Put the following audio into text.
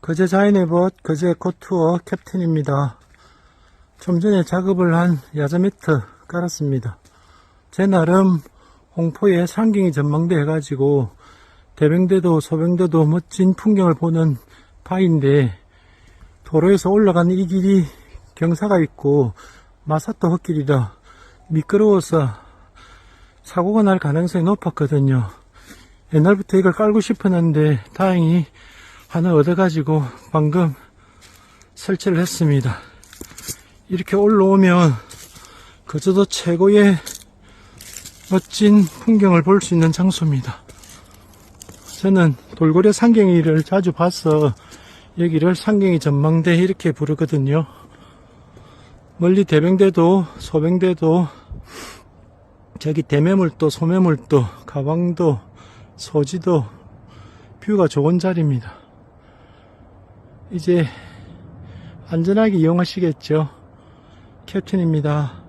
거제 자이네벗 거제 코투어 캡틴입니다. 좀 전에 작업을 한 야자매트 깔았습니다. 제 나름 홍포에 상경이 전망대 해가지고 대병대도 소병대도 멋진 풍경을 보는 바인데 도로에서 올라가는 이 길이 경사가 있고 마사토 흙길이라 미끄러워서 사고가 날 가능성이 높았거든요. 옛날부터 이걸 깔고 싶었는데 다행히 하나 얻어가지고 방금 설치를 했습니다. 이렇게 올라오면 그저도 최고의 멋진 풍경을 볼 수 있는 장소입니다. 저는 돌고래 상경이를 자주 봐서 여기를 상경이 전망대 이렇게 부르거든요. 멀리 대병대도 소병대도 저기 대매물도 소매물도 가방도 소지도 뷰가 좋은 자리입니다. 이제 안전하게 이용하시겠죠. 캡틴입니다.